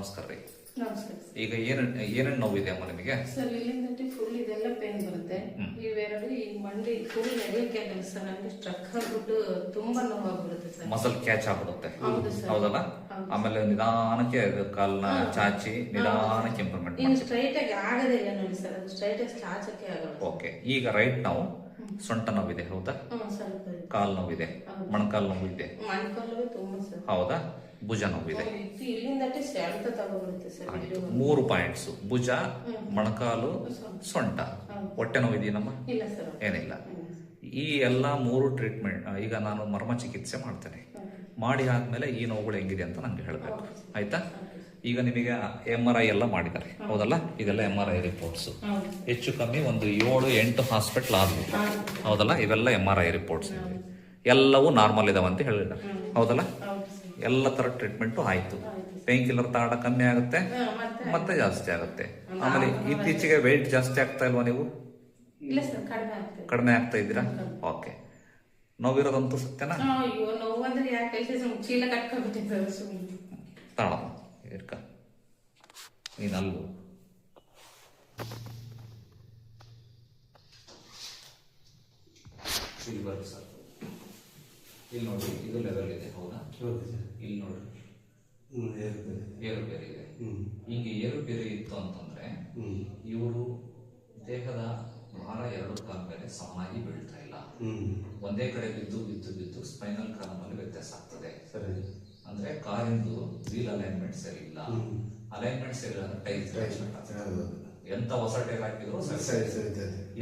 ನಮಸ್ಕಾರ ರೀ. ನಮಸ್ಕಾರ. ಈಗ ಏನು ಏನೇನು ನೋವಿದೆ ಅಮ್ಮ ನಿಮಗೆ? ಸರ್ ಇಲ್ಲಿಂದ ಫುಲ್ ಇದೆಲ್ಲ ಪೇನ್ ಬರುತ್ತೆ. ಇವೆರಡು ಈ ಮಂಡಿ ಫುಲ್ ಆಗಲ್ಲ ಸರ್ ನನಗೆ ಸ್ಟ್ರಕ್ ಆಗ್ಬಿಟ್ಟು ತುಂಬಾ ನೋವಾಗ್ಬಿಡುತ್ತೆ ಸರ್. ಮಸಲ್ ಕ್ಯಾಚ್ ಆಗ್ಬಿಡುತ್ತೆ. ಹೌದಲ್ಲ? ಆಮೇಲೆ ನಿಧಾನಕ್ಕೆ ಕಾಲ್ನ ಚಾಚಿ ನಿಧಾನಕ್ಕೆ ಇಂಪ್ರೂವ್ಮೆಂಟ್ ಇನ್ನು ಸ್ಟ್ರೈಟ್ ಆಗಿ ಆಗದೇ ಇಲ್ಲ ನೋಡಿ ಸರ್ ಅದು ಸ್ಟ್ರೈಟ್ ಆಗಿ ಚಾಚಕ್ಕೆ ಆಗಲ್ಲ ಓಕೆ ಈಗ ರೈಟ್ ನಾವು ಸೊಂಟ ನೋವಿದೆ ಹೌದಾ. ಕಾಲ್ ನೋವಿದೆ. ಮೊಣಕಾಲ್ ನೋವಿದೆ. ಮೊಣಕಾಲು ತುಂಬಾ ಸರ್. ಹೌದಾ? ಭುಜ ನೋವಿದೆ. ಮೂರು ಪಾಯಿಂಟ್ಸ್. ಭುಜ ಮೊಣಕಾಲು ಸೊಂಟ. ಹೊಟ್ಟೆ ನೋವಿದೆಯೇನಮ್ಮ? ಇಲ್ಲ ಸರ್. ಏನಿಲ್ಲ. ಈ ಎಲ್ಲ ಮೂರು ಟ್ರೀಟ್ಮೆಂಟ್ ಈಗ ನಾನು ಮರ್ಮ ಚಿಕಿತ್ಸೆ ಮಾಡ್ತೇನೆ ಮಾಡಿ ಆದ್ಮೇಲೆ ಈ ನೋವುಗಳು ಹೆಂಗಿದೆ ಅಂತ ನಂಗೆ ಹೇಳಬೇಕು. ಆಯ್ತಾ? ಈಗ ನಿಮಗೆ ಎಂ ಆರ್ ಐ ಎಲ್ಲ ಮಾಡಿದ್ದಾರೆ. ಹೌದಲ್ಲ? ಇದೆಲ್ಲ ಎಂ ಆರ್ ಐ ರಿಪೋರ್ಟ್ಸ್ ಹೆಚ್ಚು ಕಮ್ಮಿ ಒಂದು ಏಳು ಎಂಟು ಹಾಸ್ಪಿಟ್ಲ್ ಆದ್ವಿ ಹೌದಲ್ಲ? ಇವೆಲ್ಲ ಎಂ ಆರ್ ಐ ರಿಪೋರ್ಟ್ಸ್ ಎಲ್ಲವೂ ನಾರ್ಮಲ್ ಇದಾವಂತ ಹೇಳಿದ್ದಾರೆ. ಹೌದಲ್ಲ? ಎಲ್ಲ ತರ ಟ್ರೀಟ್ಮೆಂಟು ಆಯ್ತು. ಪೇನ್ ಕಿಲ್ಲರ್ ತಗೊಂಡ ಕಮ್ಮಿ ಆಗುತ್ತೆ ಮತ್ತೆ? ಜಾಸ್ತಿ ಆಗುತ್ತೆ. ಆಮೇಲೆ ಇತ್ತೀಚೆಗೆ ವೆಯ್ಟ್ ಜಾಸ್ತಿ ಆಗ್ತಾ ಇಲ್ವಾ ನೀವು? ಇಲ್ಲ ಸರ್ ಕಡಿಮೆ ಆಗ್ತದೆ ಕಡಿಮೆ ಆಗ್ತಾ ಇದ್ದೀರಾ? ಓಕೆ ನೋವಿರೋದಂತೂ ಸತ್ಯನಾ? ತಾಳಮ್ಮ ಇರ್ಕ. ನೀನು ಅಲ್ಲೂ. ಇಲ್ಲಿ ಸರ್ ಇಲ್ಲಿ ನೋಡಿ ಇದು ಲೆವೆಲ್ ಇದೆ ಹೌದಾ? ಇಲ್ಲಿ ನೋಡಿ ಏರುಪೇರು. ಇದೆ. ಈಗ ಏರುಪೇರು ಇತ್ತು ಅಂತಂದ್ರೆ ಇವರು ದೇಹದ ಭಾರ ಎರಡು ಕಾಲ ಮೇಲೆ ಸಮನಾಗಿ ಬೀಳ್ತಾ ಇಲ್ಲ. ಒಂದೇ ಕಡೆ ಬಿದ್ದು ಬಿದ್ದು ಬಿದ್ದು ಸ್ಪೈನಲ್ ಕಾಲಮಲ್ಲಿ ವ್ಯತ್ಯಾಸ ಆಗ್ತದೆ. ಅಂದ್ರೆ ಕಾರಿಂದು ವೀಲ್ ಅಲೈನ್ಮೆಂಟ್ ಸರಿ ಇಲ್ಲ. ಅಲೈನ್ಮೆಂಟ್ ಸರಿ ಇಲ್ಲ ಟೈರ್ ಎಂತ ಹೊಸ ಟೈರ್ ಹಾಕಿದ್ರು ಸರಿ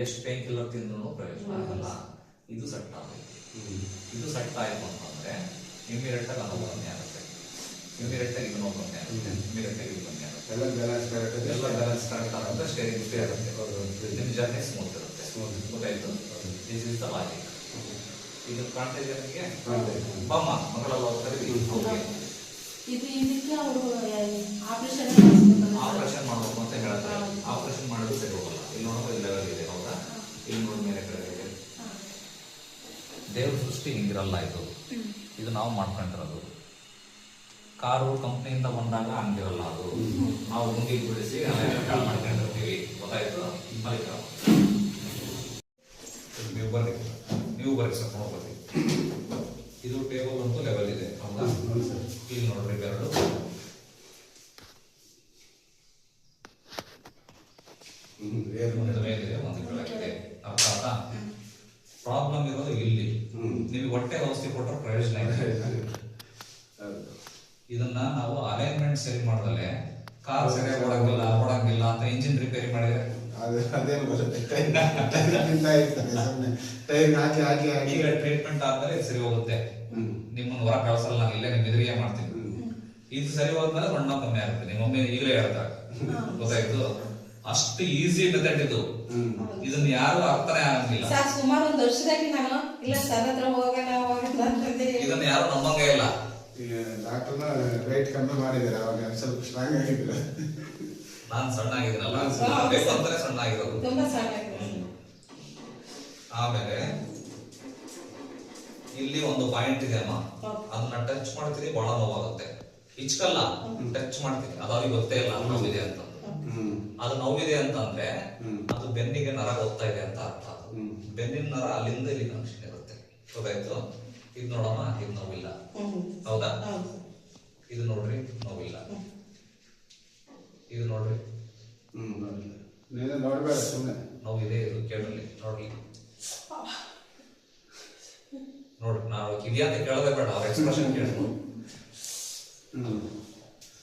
ಎಷ್ಟು ಪೇನ್ ಕಿಲ್ಲರ್ ತಿಂದ್ರು ಪ್ರಯೋಜನ ಆಗಲ್ಲ. ಇದು ಸೆಟ್ ಆಗಬೇಕು ಇದು ಸೆಟ್ ಇತ್ತು ಅಂತಂದ್ರೆ ಇಮಿಡಿಯೇಟ್ ಆಗಿ ನಾವು ಕಮ್ಮಿ ಆಗುತ್ತೆ. ಇಮಿಡಿಯೇಟ್ ಆಗಿ ಇದು ನೋವು ಆಗುತ್ತೆ. ಇಮಿಡಿಯೇಟ್ ಆಗಿ ಇದು ಕಮ್ಮಿ ಆಗುತ್ತೆ ಎಲ್ಲ ಬ್ಯಾಲೆನ್ಸ್ ಕರೆಕ್ಟ್ ಆಗುತ್ತೆ ಸ್ಟೇರಿಂಗ್ ಫ್ರೀ ಆಗುತ್ತೆ. ನಿಮ್ಮ ಜರ್ನಿ ಸ್ಮೂತ್ ಇರುತ್ತೆ. ಗೊತ್ತಾಯ್ತು? ದಿಸ್ ಇಸ್ ದ ಲಾಜಿಕ್ ಇದು ಕಾಣ್ತಾ ಇದೆಯಾ ನಿಮಗೆ? ಬಾಮ್ಮ ಮಗಳೆಲ್ಲ ಹೋಗ್ತಾರೆ ಇದು ಇದಕ್ಕೆ ಅವರು ಆಪರೇಷನ್ ಆಪರೇಷನ್ ಮಾಡಬೇಕು ಅಂತ ಹೇಳ್ತಾರೆ. ಆಪರೇಷನ್ ಮಾಡೋದು ಸರಿ ಹೋಗಲ್ಲ. ಇಲ್ಲಿ ನೋಡೋದು ಇಲ್ಲಿ ಲೆವೆಲ್ ಇದೆ ಹೌದಾ? ಇಲ್ಲಿ ನೋಡಿ ಮೇಲೆ ಕಡೆ ಇದೆ ದೇವ್ರ ಸೃಷ್ಟಿ ಹಿಂಗಿರಲ್ಲ ಇದು. ಇದು ನಾವು ಮಾಡ್ಕೊಂಡಿರೋದು. ಕಾರು ಕಂಪ್ನಿಯಿಂದ ಬಂದಾಗ ಹಂಗಿರಲ್ಲ ಅದು. ನಾವು ಗುಂಡಿ ಬಿಡಿಸಿ ಮಾಡ್ಕೊಂಡಿರ್ತೀವಿ. ಗೊತ್ತಾಯ್ತು? ಬಲಿಕ ನೀವು ಬರ್ರಿ. ನೀವು ಬರ್ರಿ ಸರ್ ನೋಡ್ಬರ್ರಿ ಇದು ಟೇಬಲ್ ಅಂತೂ ಲೆವೆಲ್ ಇದೆ ಹೌದಾ ಇಲ್ಲಿ ನೋಡ್ರಿ ಬೆರಳು ಒಂದು ಮೇಲಿದೆ ಒಂದು ಕೆಳಗಿದೆ ಅರ್ಥ ಆಯ್ತಾ ಪ್ರಾಬ್ಲಮ್ ಇರೋದು ಇಲ್ಲಿ ನಿಮಗೆ ಹೊಟ್ಟೆ ಔಷಧಿ ಕೊಟ್ಟರೆ ಪ್ರಯೋಜನ ಇದೆ ಇದನ್ನ ನಾವು ಅಲೈನ್ಮೆಂಟ್ ಸರಿ ಮಾಡ್ದಲೆ ಕಾರ್ ಸರಿಯಾಗಿ ಓಡಂಗಿಲ್ಲ ಓಡಂಗಿಲ್ಲ ಅಂತ ಇಂಜಿನ್ ರಿಪೇರಿ ಮಾಡಿದ್ರೆ ಹಾಕಿ ಹಾಕಿ ಹಾಕಿ ಈಗ ಟ್ರೀಟ್ಮೆಂಟ್ ಆದ್ಮೇಲೆ ಇದು ಸರಿ ಹೋಗುತ್ತೆ. ನಿಮ್ಮನ್ನು ಹೊರ ಕಳ್ಸಲ್ಲ ನಾನು ಇಲ್ಲೇ ನಿಮ್ ಎದುರಿಗೆ ಮಾಡ್ತೀನಿ. ಇದು ಸರಿ ಹೋದ್ಮೇಲೆ ಬಣ್ಣ ಕಮ್ಮಿ ಆಗುತ್ತೆ. ನಿಮ್ಮ ಮಮ್ಮಿ ಈಗಲೇ ಹೇಳ್ತಾರೆ. ಗೊತ್ತಾಯ್ತು? ಅಷ್ಟು ಈಸಿ ಮೆಥಡ್ ಇದು. ಇದನ್ನ ಯಾರು ಅರ್ಥನೇ ಆಗಿಲ್ಲ ಸರ್ ಸುಮಾರು ಒಂದು ವರ್ಷದಾಗಿ ನಾನು ಇಲ್ಲ ಸರ್ ಹತ್ರ ಹೋಗಲ್ಲ ಹೋಗಲ್ಲ ಅಂತಂದೆ ಇದನ್ನ ಯಾರು ನಂಬಂಗೇ ಇಲ್ಲ. ಡಾಕ್ಟರ್ನ ರೇಟ್ ಕಮ್ಮಿ ಮಾಡಿದ್ದಾರೆ ಅವಾಗ ಸ್ವಲ್ಪ ಸ್ಟ್ರಾಂಗ್ ಆಗಿದ್ರು. ನಾನು ಸಣ್ಣ ಆಗಿದ್ದೀನಲ್ಲ ಬೇಕು ಅಂತಾನೆ ಸಣ್ಣ ಆಗಿರೋದು ತುಂಬಾ ಸಣ್ಣಗಿದೆ ಆಮೇಲೆ ಇಲ್ಲಿ ಒಂದು ಪಾಯಿಂಟ್ ಇದೆ ಅಮ್ಮ. ಅದನ್ನ ಟಚ್ ಮಾಡ್ತೀನಿ ಬಹಳ ನೋವಾಗುತ್ತೆ ಹಿಚ್ಕಲ್ಲ ಟಚ್ ಮಾಡ್ತೀನಿ ಅದು ಅವ್ರಿಗೆ ಗೊತ್ತೇ ಇಲ್ಲ ನೋವಿದೆ ಅಂತ. ಅದು ನೋವಿದೆ ಅಂತ ಅಂದ್ರೆ ಹ್ಮ್. ಅದು ಬೆನ್ನಿಗೆ ನರ ಹೋಗ್ತಾ ಇದೆ ಅಂತ ಅರ್ಥ. ಬೆನ್ನಿನ ನರ ಅಲ್ಲಿಂದ ಇಲ್ಲಿ ಕನೆಕ್ಷನ್ ಇರುತ್ತೆ. ಗೊತ್ತಾಯ್ತು? ಇದು ನೋಡಮ್ಮ ಇದು ನೋವಿಲ್ಲ. ಹೌದಾ? ಇದು ನೋಡ್ರಿ ನೋವಿಲ್ಲ. ಇದು ನೋಡ್ರಿ. ನೋವಿದೆ ಇದು ಕೇಳಲಿ ನೋಡ್ಲಿ. ನೋಡ್ರಿ ನಾವು ಇದೆಯಾ ಅಂತ ಕೇಳೋದೇ ಬೇಡ ಅವ್ರ ಎಕ್ಸ್ಪ್ರೆಷನ್ ಕೇಳಿ. ಹ್ಮ್.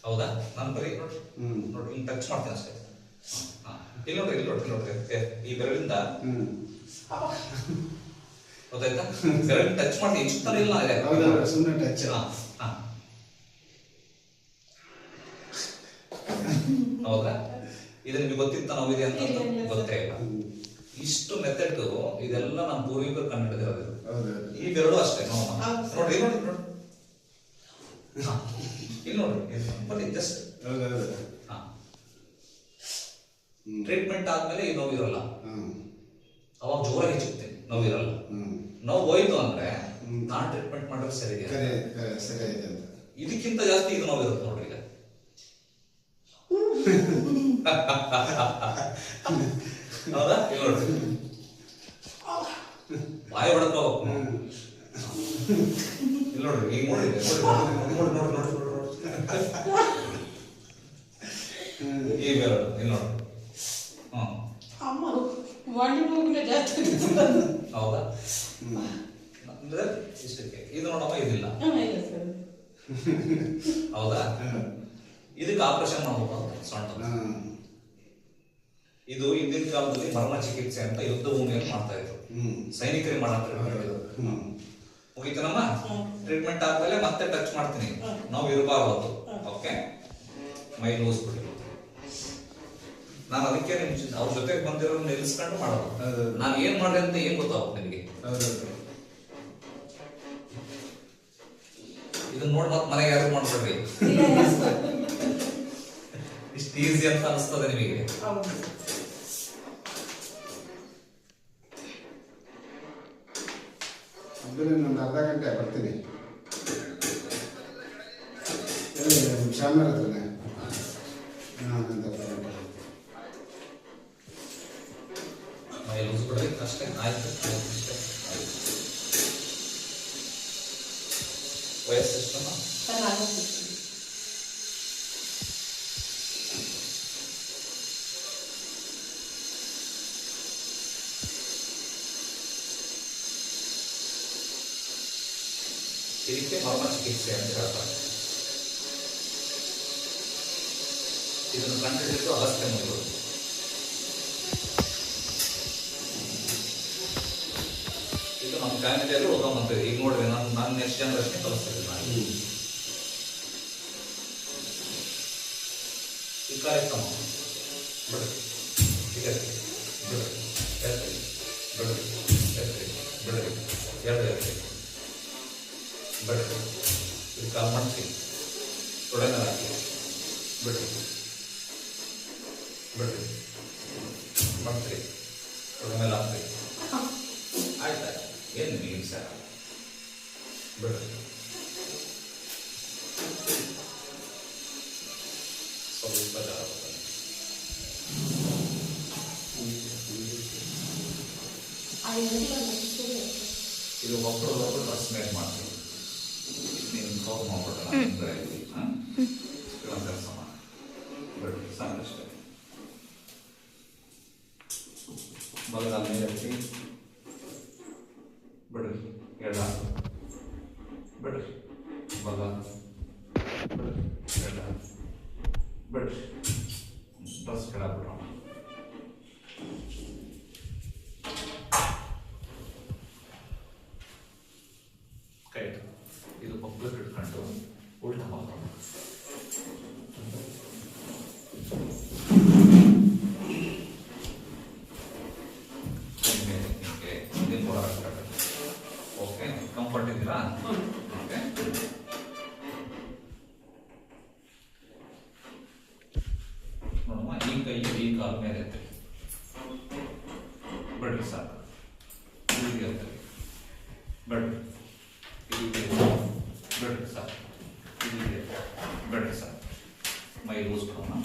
ಹೌದಾ? ನಾನು ಬರೀ ನೋಡ್ರಿ ನೋಡ್ರಿ ಇಲ್ಲಿ ಟಚ್ ಮಾಡ್ತೀನಿ ಅಷ್ಟೇ. ಹಾ. ಇಲ್ಲಿ ನೋಡ್ರಿ ಇಲ್ಲಿ ನೋಡ್ರಿ ನೋಡ್ರಿ ಈ ಬೆರಳಿಂದ ಗೊತ್ತಾಯ್ತಾ? ಬೆರಳಿನ ಟಚ್ ಮಾಡಿ ಇಷ್ಟನೇ ಇಲ್ಲ ಇದೆ ಸುಮ್ಮನೆ ಟಚ್. ಹೌದಾ? ಇದು ನಿಮಗೆ ಗೊತ್ತಿತ್ತ ನೋವಿದೆ ಅಂತ ಗೊತ್ತೇ ಇಲ್ಲ. ಇಷ್ಟು ಮೆಥಡ್ ಇದೆಲ್ಲ ನಮ್ಮ ಪೂರ್ವಿಕರು ಕಂಡುಹಿಡಿದಿರೋದು. ಈ ಬೆರಳು ಅಷ್ಟೇ ನೋಡಿ ನೋಡಿ ನೋಡ್ರಿ ನೋಡಿ ಹಾ. ಇಲ್ಲಿ ನೋಡ್ರಿ ಜಸ್ಟ್ ಟ್ರೀಟ್ಮೆಂಟ್ ಆದ್ಮೇಲೆ ಈ ನೋವಿರಲ್ಲ ಅವಾಗ ಜೋರಾಗಿ ಹೆಚ್ಚುತ್ತೆ ನೋವಿರಲ್ಲ ನೋವು ಹೋಯ್ತು ಅಂದ್ರೆ. ನಾನ್ ಟ್ರೀಟ್ಮೆಂಟ್ ಮಾಡಿದ್ರೆ ಸರಿ ಇದಕ್ಕಿಂತ ಜಾಸ್ತಿ ಇದು ನೋವಿರುತ್ತೆ ನೋಡ್ರಿ ಈಗ. ಹೌದಾ? ಇಲ್ಲ ನೋಡ್ರಿ ಬಾಯಿ ಹೊಡ್ಕೋ ಇಲ್ಲ ನೋಡ್ರಿ ಈಗ ನೋಡಿ ನೋಡಿ ನೋಡಿ ನೋಡಿ ಈ ಬೇರೆ ಇಲ್ಲ ನೋಡಿ ಹ್ಞೂ ಅಮ್ಮ ಮಾಡಿ ಹೋಗಿಲ್ಲ ಜಾಸ್ತಿ ಹೌದಾ? ಅಂದ್ರೆ ಇಷ್ಟಕ್ಕೆ. ಇದು ನೋಡಪ್ಪ ಇದಿಲ್ಲ. ಇಲ್ಲ ಸರ್. ಹೌದಾ? ಇದಕ್ಕೆ ಆಪರೇಷನ್ ಮಾಡ್ಬೇಕು ಸೊಂಟ. ಇದು ಹಿಂದಿನ ಕಾಲದಲ್ಲಿ ಮರಣ ಚಿಕಿತ್ಸೆ ಅಂತ ಯುದ್ಧ ಭೂಮಿಯಲ್ಲಿ ಮಾಡ್ತಾ ಇದ್ರು. ಹ್ಮ್. ಸೈನಿಕರಿಗೆ ಮಾಡೋ ಟ್ರೀಟ್ಮೆಂಟ್ ಇದು ಹ್ಮ್. ಟ್ರೀಟ್ಮೆಂಟ್ ಆದ್ಮೇಲೆ ಮತ್ತೆ ಟಚ್ ಮಾಡ್ತೀನಿ. ನಾವು ಇರಬಾರ್ದು. ಓಕೆ ಮೈ ಲೂಸ್ ಬಿಡಿ. ನಾನು ಅದಕ್ಕೆ ನಿಮ್ ಜೊತೆ- ಅವ್ರ ಜೊತೆಗೆ ಬಂದಿರೋ ನಿಲ್ಸ್ಕೊಂಡು ಮಾಡೋದು. ನಾನು ಏನ್ ಮಾಡಿದೆ ಅಂತ ಏನ್ ಗೊತ್ತಾಗುತ್ತೆ ನಿಮಗೆ. ಇದನ್ನ ನೋಡಿ ಮತ್ತೆ ಮನೆಗೆ ಯಾರು ಮಾಡ್ಬೇಡ್ರಿ ಇಷ್ಟು ಈಸಿ ಅಂತ ಅನಿಸ್ತದೆ ನಿಮಗೆ. ಹೌದು ನಾನು ಇನ್ನೊಂದು ಅರ್ಧ ಗಂಟೆ ಬರ್ತೀನಿ. ಶಾಮರ್ ಹತ್ರನೇ. ಹಾಂ ಒಂದು ಅರ್ಧ ಮೈ ಲೂಸ್ ಬಿಡ್ರಿ ಅಷ್ಟೇ. ಆಯ್ತು. ಆಯ್ತು ಅಷ್ಟೇ. ಆಯ್ತು. ವಯಸ್ಸು ಎಷ್ಟಮ್ಮ ಸರ್ ನಾನು ಇದಕ್ಕೆ ಮರ್ಮ ಚಿಕಿತ್ಸೆ ಅಂತ ಹೇಳ್ತಾರೆ ಇದನ್ನು ಕಂಡುಹಿಡಿದು ಅವಸ್ಥೆ ಇದು ನಮ್ಮ ಫ್ಯಾಮಿಲಿಯಲ್ಲೂ ಮಂತ್ರಿ ಈಗ ನೋಡ್ರಿ ನಾನು ನಾನು ನೆಕ್ಸ್ಟ್ ಜನರೇಷನ್ ಕಲಿಸ್ತೀನಿ ನಾನು ಈ ಕಾರ್ಯಕ್ರಮ ಬಿಡ್ರಿ ಕಾಲ್ ಮಾಡಿಸಿ ತೊಡೆ ಮೇಲೆ ಹಾಕಿ ಬಿಡ್ರಿ. ಬಿಡ್ರಿ. ಮಾಡ್ತೀರಿ ತೊಡೆ ಮೇಲೆ ಹಾಕ್ರಿ ಆಯ್ತು? ಏನು ನೀವು ಸರ್? ಬಿಡ್ರಿ. ಸ್ವಲ್ಪ ಜಾಗ ಇದು ಒಬ್ಬರು ಒಬ್ಬರು ಡ್ರೆಸ್ ಮೇಡ್ ಮಾಡ್ತೀವಿ ನೀನು ಕಾಲ್ ಮಾಡ್ಬಿಟ್ರೆ ನಾನು ಬೆಳಗ್ಗೆ ಹಾಂ ಕೆಲಸ ಮಾಡಿ ಬಿಡ್ರಿ ಸಾಕಷ್ಟೇ ಬಲಗಾಲ ಮೇಲೆ ಎತ್ತಿ ಬಿಡ್ರಿ ಎಡ ಬಿಡ್ರಿ ಬಲ ಬಿಡ್ರಿ ಎಡ ಬಿಡ್ರಿ ಡ್ರೆಸ್ ಕೆಳ ಬಿಡ್ರೋಣ ಕೈ ಇಟ್ಟು. ಇದು ಪಕ್ಕಕ್ಕೆ ಇಟ್ಕೊಂಡು ಉಲ್ಟ ಮಾಡ್ಕೊಂಡು ಓಕೆ ಕಂಫರ್ಟ್ ಇದ್ದೀರಾ ಓಕೆ ನೋಡಮ್ಮ ಈ ಕೈ ಈ ಕಾಲ್ ಮೇಲೆ ಎತ್ತಿ ಬಿಡ್ರಿ ಸಾಕು ಇಲ್ಲಿಗೆ ಎತ್ತಿ ಬಿಡ್ರಿ ಇಲ್ಲಿಗೆ ಬಿಡ್ರಿ ಸಾಕು ಇಲ್ಲಿಗೆ ಬಿಡ್ರಿ ಸಾಕು ಮೈ ಲೂಸ್ ಕೊಡೋಣ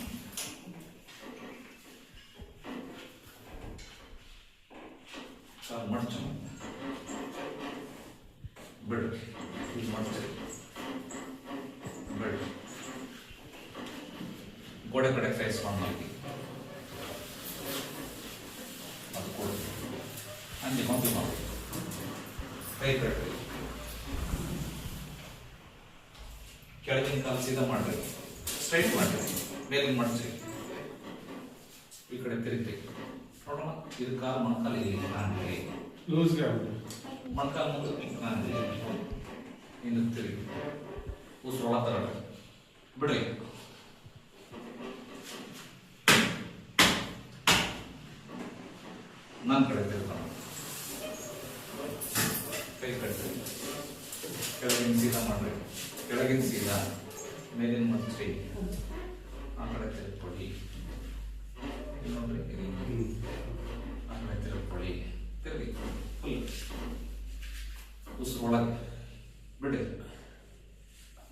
ಕಾಲ್ ಮಡ್ಚು ಬಿಡ್ರಿ ಇದು ಮಾಡ್ತೀರಿ ಬಿಡ್ರಿ ಗೋಡೆ ಕಡೆ ಫೇಸ್ ಮಾಡಿ ಹಾಕಿ ಅದು ಕೊಡು ಹಂಗೆ ಮಗ್ಳು ಮಾಡಿ ಕೈ ಕಟ್ರಿ ಕೆಳಗಿನ ಕಾಲು ಸೀದಾ ಮಾಡ್ರಿ ಸ್ಟ್ರೈಟ್ ಮಾಡ್ರಿ ಮಾಡ್ತೀರಿ ಈ ಕಡೆ ತಿರುಗಿ ನೋಡೋಣ ಇದು ಕಾಲು ಮೊಣಕಾಲು ಇಲ್ಲಿ ಕಾಣ್ರಿ ಲೂಸ್ಗೆ. ಮೊಣಕಾಲು ಮುಂದೆ ಕಾಣ್ರಿ ಇನ್ನು ತಿರುಗಿ ಉಸಿರು ಒಳ ಬಿಡ್ರಿ. ನನ್ನ ಕಡೆ ತಿರ್ಕೊಂಡು ಕೈ ಕಟ್ಟಿ ಕೆಳಗಿನ ಸೀದಾ ಮಾಡ್ರಿ. ಕೆಳಗಿನ ಸೀದಾ ಮೇಲಿನ ಮಂತ್ರಿ ಆ ಕಡೆ ತಿರುಗ್ಕೊಳ್ಳಿ ಇಲ್ಲಿ ನೋಡ್ರಿ ಇಲ್ಲಿ. ಹ್ಮ್. ಆ ಕಡೆ ತಿರುಗ್ಕೊಳ್ಳಿ ತಿರುಗಿ ಫುಲ್ ಉಸಿರು ಒಳಗೆ ಬಿಡಿ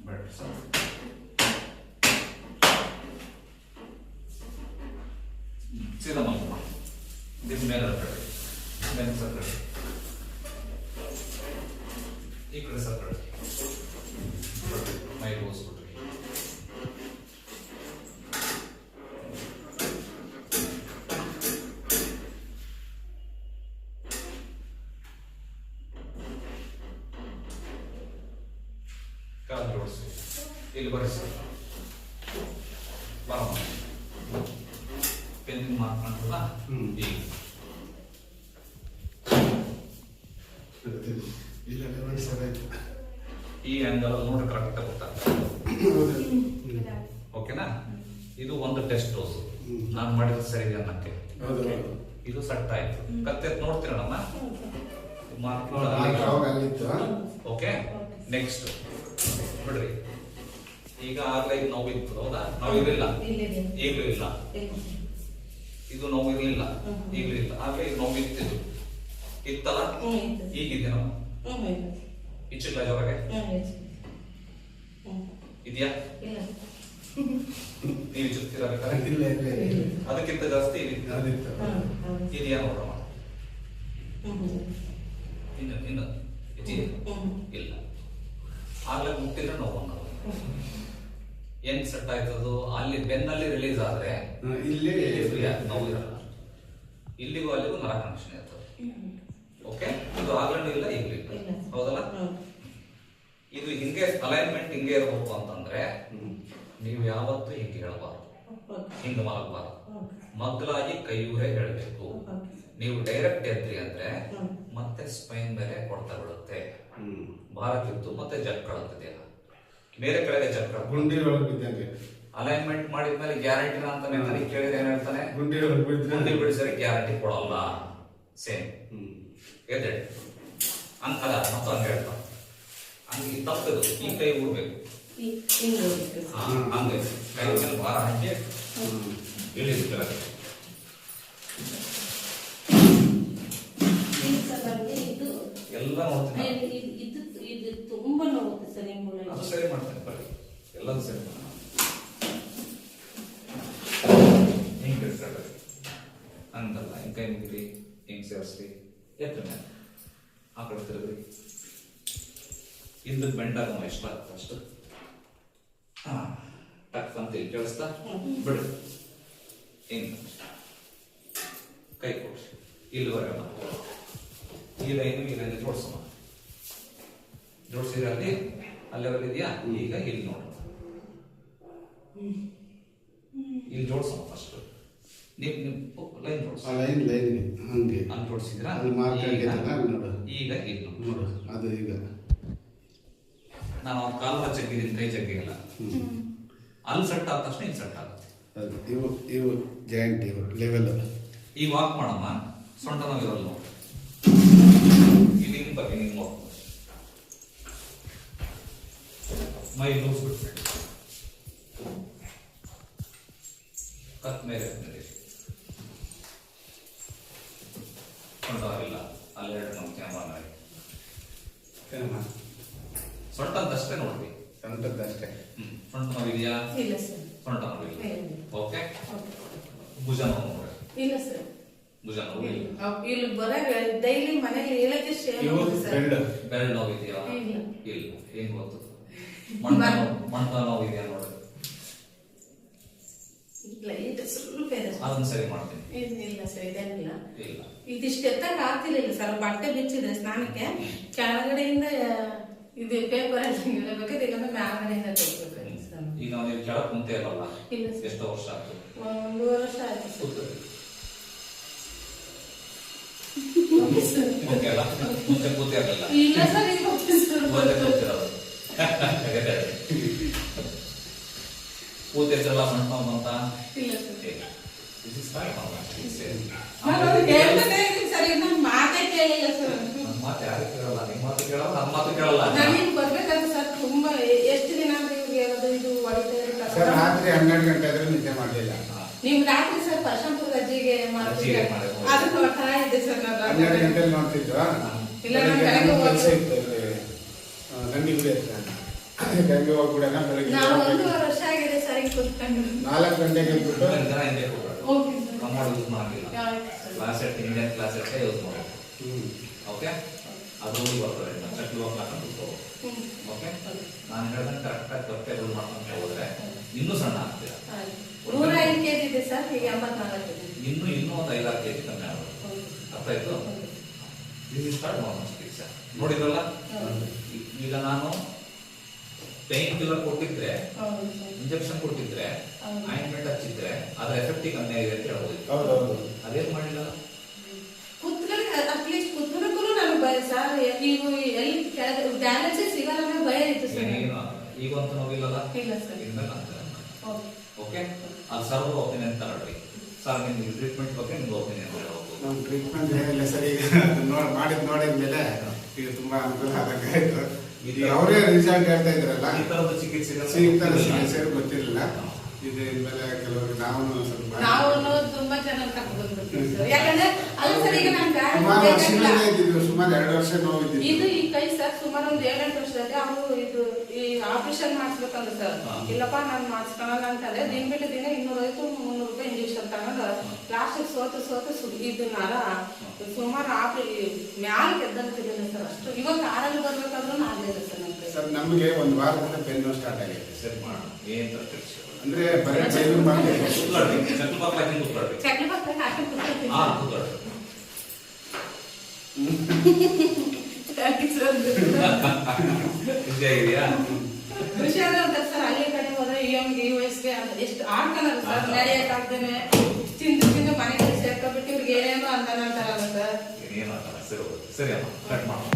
ಬಿಡ್ರಿ ಸರ್ ಸೀದಾ ಮಲ್ಕೋಣ ನಿಮ್ಮ ಮೇಲೆ ಹರಡಿ ಮೇಲೆ ಸರ್ಕಳಿ ಈ ಆಯ್ತು ಈ ಆಂಗಲ್ ನೋಡಿ ಕರೆಕ್ಟ್ ಗೊತ್ತಾಗ್ತದೆ ಓಕೆನಾ ಇದು ಒಂದು ಟೆಸ್ಟ್ ಡೋಸ್ ಹ್ಮ್. ನಾನು ಮಾಡಿದ ಸರಿ ಅನ್ನಕ್ಕೆ. ಇದು ಸಟ್ ಆಯ್ತು. ಕತ್ತೆ ನೋಡ್ತೀರಣ್ಣ ಓಕೆ ನೆಕ್ಸ್ಟ್ ಬಿಡ್ರಿ. ಈಗ ಆಗ್ಲೇ ನೋವಿತ್ತು ಹೌದಾ? ನಾವಿರಲಿಲ್ಲ. ಈಗಲೂ ಇಲ್ಲ. ಇದು ನೋವು ಇರಲಿಲ್ಲ. ಈಗಲೂ ಇಲ್ಲ ಆಗ್ಲೇ ಇದು ನೋವು ಇತ್ತಿದ್ದು ಇತ್ತಲ್ಲ. ಈಗಿದೆ ನಾವು. ಇಚ್ಚಿಲ್ಲ. ಹ್ಮ್. ಇದೆಯಾ? ನೀವು ಇಚ್ಚುತ್ತೀರಾ ಅದಕ್ಕಿಂತ ಜಾಸ್ತಿ ಇದೆಯಾ ನೋಡೋಣ. ಇನ್ನು ಇನ್ನು. ಇದೆಯಾ ಇಲ್ಲ. ಆಗ್ಲೇ ಮುಟ್ಟಿದ್ರೆ ನೋವು ಅನ್ನೋದು. ಏನ್ ಸೆಟ್ ಆಯ್ತದು? ಅಲ್ಲಿ ಬೆನ್ನಲ್ಲಿ ರಿಲೀಸ್ ಆದ್ರೆ ಇಲ್ಲಿ ಇಲ್ಲಿ ಫ್ರೀ ಆಗಿ ನೋವು ಇರಲ್ಲ ಇಲ್ಲಿಗೂ ಅಲ್ಲಿಗೂ ನರ ಕನೆಕ್ಷನ್ ಇರ್ತದೆ. ಓಕೆ ಇದು ಆಗ್ಲೂ ಇಲ್ಲ ಈಗಲೂ ಇಲ್ಲ. ಇಲ್ಲ. ಹೌದಲ್ಲ? ಇದು ಹಿಂಗೆ ಅಲೈನ್ಮೆಂಟ್ ಹಿಂಗೆ ಇರಬೇಕು ಅಂತಂದ್ರೆ ನೀವು ಯಾವತ್ತೂ ಹಿಂಗೆ ಹೇಳಬಾರ್ದು. ಹಿಂಗೆ ಮಲಗಬಾರ್ದು. ಮಗ್ಲಾಗಿ ಕೈಯೂರೇ ಹೇಳಬೇಕು. ನೀವು ಡೈರೆಕ್ಟ್ ಎದ್ರಿ ಅಂದ್ರೆ ಮತ್ತೆ ಸ್ಪೈನ್ ಮೇಲೆ ಕೊಡ್ತಾ ಬಿಡುತ್ತೆ ಭಾರತ ಭಾರ ಕಿತ್ತು ಮತ್ತೆ ಕಳುತ್ತದೆ ದೇಹ. ಬೇರೆ ಕಡೆಗೆ ಚಕ್ರ ಗುಂಡಿ ಒಳಗೆ ಬಿದ್ದಂಗೆ. ಅಲೈನ್ಮೆಂಟ್ ಮಾಡಿದ್ಮೇಲೆ ಗ್ಯಾರಂಟಿನ ಅಂತ ನನಗೆ ಕೇಳಿದ್ರೆ ಏನ್ ಹೇಳ್ತಾನೆ? ಗುಂಡಿ ಒಳಗೆ ಗುಂಡಿ ಬಿಡಿಸಿದ್ರೆ ಗ್ಯಾರಂಟಿ ಕೊಡಲ್ಲ. Same hmm. ಅಂತಲ್ಲ ಅಂತ ಮತ್ತು ಹಂಗೆ ಹೇಳ್ತಾನೆ ಹಂಗೆ ತಪ್ಪದು ಈ ಕೈ ಊರ್ಬೇಕು ಈ- ಹಿಂಗೆ ಹಾ, ಹಂಗೆ. ಕೈ ಮೇಲೆ ಭಾರ ಹಾಕಿ. ಇಳಿಸ್ತಾರೆ ಎಲ್ಲ ನೋಡ್ತೀನಿ. ಸರ್ ಅದು ಸರಿ ಮಾಡ್ತೇನೆ ಬರ್ರಿ ಎಲ್ಲದೂ ಸರಿ ಮಾಡೋಣ ಹಿಂಗೆ ಇಟ್ಕೊಳ್ರಿ ಹಂಗಲ್ಲ ಹಿಂಗೆ ಕೈ ಮುಗಿರಿ ಹಿಂಗೆ ಸೇರಿಸ್ರಿ ಎತ್ತ ಮೇಲೆ. ಆ ಕಡೆ ತಿರುಗ್ರಿ. ಹಿಂದಕ್ಕೆ ಬೆಂಡಾಗ ಎಷ್ಟು ಆಗ್ತದೆ ಅಷ್ಟು. ಹಾಂ ಟಕ್ ಅಂತ ಇಲ್ಲಿ ಕೇಳಿಸ್ತಾ? ಬಿಡು. ಹಿಂಗೆ. ಕೈ ಕೊಡ್ರಿ. ಇಲ್ಲಿ ಬರೋಣ ಈ ಲೈನು ಈ ಲೈನ್ ಜೋಡಿಸೋಣ. ಜೋಡಿಸಿದ್ರೆ ಅಲ್ಲಿ ಅಲ್ಲೆವಲ್ ಇದೆಯಾ ಈಗ ಇಲ್ಲಿ ನೋಡೋಣ ಇಲ್ಲಿ ಜೋಡಿಸೋಣ ಫಸ್ಟ್ ನೀವು ನೀವು ಲೈನ್ ಆ ಜೋಡಿಸಿ ಲೈನ್ ಲೈನ್ ಹಂಗೆ. ಅಲ್ಲಿ ಜೋಡಿಸಿದ್ರ? ಅಲ್ಲಿ ಮಾರ್ಕ್ ನೋಡು. ಈಗ ಇಲ್ಲಿ ನೋಡಿ. ನೋಡು ಅದು ಈಗ. ನಾನು ಅವ್ನ ಕಾಲ ಜಗ್ಗಿದ್ದೀನಿ ಕೈ ಜಗ್ಗಿಲ್ಲ. ಅಲ್ಲಿ ಸೆಟ್ ಆದ ತಕ್ಷಣ ಇಲ್ಲಿ ಸೆಟ್ ಆಗುತ್ತೆ. ಅದು ಇವು ಇವು ಜಾಯಿಂಟ್ ಇವು ಲೆವೆಲ್ ಈಗ ವಾಕ್ ಮಾಡಮ್ಮ ಸೊಂಟ ನಾವು ಇರಲ್ಲ ನೋಡಿ. ಇಲ್ಲಿ ಹಿಂಗೆ ಬಗ್ಗೆ ಮೈ ಲೂಸ್ ಬಿಟ್ಬಿಡಿ ಕತ್ ಮೇಲೆ ಎತ್ತಿ. ಕೊಂಡವರಿಲ್ಲ ಇಲ್ಲ ಅಲ್ಲಿ ಎರಡು ನಮ್ಮ ಕ್ಯಾಮ್ರಾ. ಸೊಂಟದ್ದು ಅಷ್ಟೇ ನೋಡ್ರಿ. ಸಣ್ಣದಷ್ಟೇ ಹ್ಮ್ ಸೊಂಟ ನೋವಿದೆಯಾ? ಇಲ್ಲ ಸರ್. ಸೊಂಟ ನೋವಿಲ್ಲ. ಓಕೆ. ಭುಜ ನೋವು ನೋಡ್ರಿ. ಇಲ್ಲ ಸರ್. ಭುಜ ನೋವು ಇಲ್ಲ. ಇಲ್ಲಿ. ಬರಾಗ ಡೈಲಿ ಮನೇಲಿ ಹೇಳಕ್ಕೆ ಸರ್. ಬೆರಳು. ನೋವಿದೆಯಾ? ನೋವು ಇದೆಯಾ ಇಲ್ಲ. ಏನ್ ಗೊತ್ತು? ಮಂಟ ನೋವು ಇದೆಯಾ ನೋಡಿ ಇಲ್ಲ ಇದು ಸ್ವಲ್ಪ ಇದೆ ಸರ್. ಅದನ್ನ ಸರಿ ಮಾಡ್ತೀನಿ. ಇದು ಇಲ್ಲ ಸರ್ ಇಲ್ಲ. ಇದಿಷ್ಟು ಎತ್ತಕ್ಕೆ ಆಗ್ತಿರ್ಲಿಲ್ಲ ಸರ್. ಬಟ್ಟೆ ಬಿಚ್ಚಿದೆ ಸ್ನಾನಕ್ಕೆ. ಕೆಳಗಡೆಯಿಂದ ಇದು ಪೇಪರ್ ಬೇಕಾದ್ರೆ ಇಲ್ಲಾಂದ್ರೆ ಮ್ಯಾಲ್ಗಡೆಯಿಂದ ತೆಗಿಬೇಕು ಈಗ ನಾವು ನೀವು ಕೆಳಗೆ ಕುಂತೆ ಇರಲ್ಲ ಇಲ್ಲ. ಎಷ್ಟು ವರ್ಷ ಆಯ್ತು. ಒಂದು ವರ್ಷ ಆಯ್ತು ಕೂತಿರಲಿಲ್ಲ ಇಲ್ಲ ಸರ್ ಕೂತಿರೋದು. ಕೂತಿರ್ತಿರಲ್ಲ ಮಂಟ ನೋವು ಅಂತ? ಇಲ್ಲ ಸರ್. This is ಸರ್ ನಾನು ಮಾತೇ ಕೇಳಿಲ್ಲ ಸರ್. ನನ್ನ ಮಾತು ಯಾರು ಕೇಳಲ್ಲ ನಿಮ್ಮ ಮಾತು ಕೇಳಲ್ಲ ನನ್ನ ಮಾತು ಕೇಳಲ್ಲ. ನನಗೆ ಬರ್ಬೇಕಾದ್ರೆ ಸರ್ ತುಂಬಾ ಎಷ್ಟು ದಿನ ಅಂದ್ರೆ ಯಾವ್ದು ಇದು ಹೊಡಿತಾ ಸರ್ ರಾತ್ರಿ ಹನ್ನೆರಡು ಗಂಟೆ ಆದ್ರೆ ನಿದ್ದೆ ಮಾಡಲಿಲ್ಲ. ನೀವು ರಾತ್ರಿ ಸರ್ ಪರ್ಶಂಪುರ ಅಜ್ಜಿಗೆ ಮಾಡ್ತಿದ್ದೆ. ಅಜ್ಜಿಗೆ ಮಾಡಿದ್ರು. ಇದೆ ಇದ್ದೆ ಸರ್ ಹನ್ನೆರಡು ನಾನು ಗಂಟೆಲಿ ನೋಡ್ತಿದ್ವಾ ಇಲ್ಲ, ನಾನು ಬೆಳಗ್ಗೆ ಕೆಲಸ ಹೋಗ್ತೀನಿ. ಇತ್ತು ಇಲ್ಲಿ. ಆ, ನಂದಿ ಗುಡಿ ಹತ್ರ. ಬೆಳಗ್ಗೆ ನಾವು ಒಂದೂವರೆ ವರ್ಷ ಆಗಿದೆ ಸರ್ ಕೂತ್ಕೊಂಡು. ನಾಲ್ಕು ಗಂಟೆಗೆ ಬಿಟ್ಟು ಒಂದು ಹಿಂದೆ ಯೂಸ್ ಮಾಡಂಗಿಲ್ಲ class. Closet Indian closet use ಮಾಡೋದು. ಓಕೆ ಅದು ರೂಢಿ ಬರ್ತದೆ. ಕೂತ್ಕೋಬೇಕು ಹ್ಮ್. ಓಕೆ ನಾನು ಹೇಳ್ದಂಗೆ ಕರೆಕ್ಟಾಗಿ ಕಪ್ಪೆಗಳು ಮಾಡ್ಕೊಂತ ಹೋದ್ರೆ ಇನ್ನೂ ಸಣ್ಣ ಆಗ್ತೀರ. ನೂರ ಐದು ಕೆಜಿ ಇದೆ ಸರ್ ಈಗ ಎಂಬತ್ನಾಲ್ಕು ಇನ್ನು ಇನ್ನೂ ಒಂದು ಐದಾರು ಕೆಜಿ ಕಮ್ಮಿ ಆಗೋದು. ಅರ್ಥ ಆಯ್ತು. ದಿಸ್ ಇಸ್ ಹೌದು. ಈಗ ನಾನು ಪೇನ್ ಕಿಲ್ಲರ್ ಕೊಟ್ಟಿದ್ರೆ ಹೌದು ಇಂಜೆಕ್ಷನ್ ಕೊಟ್ಟಿದ್ರೆ ಹೌದು. ಆಯಿಂಟ್ಮೆಂಟ್ ಹಚ್ಚಿದ್ರೆ ಅದ್ರ ಎಫೆಕ್ಟ್ ಕಮ್ಮಿ ಆಗಿದೆ ಅಂತ ಹೇಳ್ಬೋದು ಹೌದು ಅದೇನ್ ಮಾಡಿಲ್ಲ? ಕೂತ್ಗಳಿಗೆ ಅಟ್ಲೀಸ್ಟ್ ಕೂತ್ಕೊಳ್ಳೋಕ್ಕೂ ನನಗೆ ಭಯ ಸರ್. ಈಗ ಎಲ್ಲಿ ಕೆಳಗೆ ಬ್ಯಾಲೆನ್ಸೇ ಸಿಗಲ್ಲ ಅನ್ನೋ ಭಯ ಇತ್ತು ಸರ್. ಏನು? ಈಗಂತೂ ನೋವಿಲ್ಲಲ್ಲ? ಇಲ್ಲ ಸರ್. ಅಂತಾರೆ ಹೌದು. ಓಕೆ ಅದು ಸರ್ವ ಒಪಿನಿಯನ್ ತಗೊಳ್ರಿ ಸರ್ ನಿಮ್ಗೆ ಟ್ರೀಟ್ಮೆಂಟ್ ಬಗ್ಗೆ ನಿಮ್ಗೆ ಒಪಿನಿಯನ್ ಹೇಳ್ಬೇಕು ನಮ್ಮ ಟ್ರೀಟ್ಮೆಂಟ್ ಏನಿಲ್ಲ ಸರ್. ಈಗ ನೋಡಿ ಮಾಡಿದ್ ನೋಡಿದ ಮೇಲೆ ಈಗ ತುಂಬಾ ಅನುಕೂಲ ಆದಂಗೆ ಆಯ್ತು. ಈಗ ಅವರೇ ರಿಸಲ್ಟ್ ಹೇಳ್ತಾ ಇದ್ರಲ್ಲ? ಈ ತರದ ಚಿಕಿತ್ಸೆ ಗೊತ್ತಿರಲಿಲ್ಲ ಇದು ಇನ್ಮೇಲೆ ಕೆಲವರು ನಾವು ಸ್ವಲ್ಪ ನಾವು ತುಂಬಾ ಚೆನ್ನಾಗಿ ಕರ್ಕೊಂಡು ಬಂದ್ಬಿಡ್ತೀವಿ ಸರ್. ಯಾಕಂದ್ರೆ ಅಲ್ಲ ಸರ್ ಈಗ ನಾನು ಸುಮಾರು ಗಾಡಿ ಇದ್ದಿದ್ದು ಸುಮಾರು ಎರಡು ವರ್ಷ ನೋವಿದ್ದಿದ್ದು ಇದು ಈ ಕೈ ಸರ್ ಸುಮಾರು ಒಂದು ಏಳೆಂಟು ವರ್ಷದಲ್ಲಿ ಅವರು ಇದು ಈ ಆಪರೇಷನ್ ಮಾಡಿಸ್ಬೇಕಂದ್ರೆ ಸರ್. ಇಲ್ಲಪ್ಪ ನಾನು ಮಾಡಿಸ್ಕೊಳಲ್ಲ ಅದೇ ದಿನ ಬಿಟ್ಟು ದಿನ ಇನ್ನೂರೈವತ್ತು ಮುನ್ನೂರು ರೂಪಾಯಿ ಇಂಜೆಕ್ಷನ್ ತಗೊಂಡು ಲಾಸ್ಟ್ ಸೋತು ಸೋತು ಸು ಇದು ನರ ಸುಮಾರು ಆಪ್ರಿ ಮ್ಯಾಲ ಗೆದ್ದಂತಿರಲಿಲ್ಲ ಸರ್ ಅಷ್ಟು. ಇವಾಗ ಕಾರಲ್ಲಿ ಬರ್ಬೇಕಾದ್ರೂ ಆಗ್ಲಿಲ್ಲ ಸರ್ ನಮ್ಗೆ. ಸರ್ ನಮಗೆ ಒಂದು ವಾರದಿಂದ ಬೆನ್ನು ಸ್ಟಾರ್ಟ್ ಆಗಿದೆ. ಸರ್ ಮಾಡೋಣ. ಏನ್ ತರ್ತೀರಿ ಅಂದ್ರೆ ಬರೀ ಬೆನ್ನು ಮಾಡ್ಬೇಕು ಕೂತ್ಕೊಳ್ರಿ ಚಕ್ಲಿ ಹಾಕಿ ಕೂತ್ಕೊಳ್ರಿ ಚಕ್ಲಿ ಬರ್ತಾರೆ ಹಾಕಿ ಕೂತ್ಕೊಳ್ತೀನಿ ಹಾ ಅಂತ ಸರ್ ಹಳ್ಳಿ ಕಡೆ ಹೋದ್ರೆ ಈ ಅವ್ನಿಗೆ ಈ ವಯಸ್ಸಿಗೆ ಅಂತ ಎಷ್ಟು ಆಡ್ತಾನಲ್ಲ ಸರ್ ನಡೆಯಕ್ಕಾಗ್ದೇನೆ ತಿಂದು ತಿಂದು ಮನೆಗೆ ಸೇರ್ಕೊಬಿಟ್ಟು ಇವ್ರಿಗೆ ಏನೇನೋ ಅಂತಾನಂತಾರಲ್ಲ ಸರ್. ಏನು ಸರಿ ಹೋಗುತ್ತೆ. ಸರಿ ಅಮ್ಮ ಕಟ್ ಮಾಡೋಣ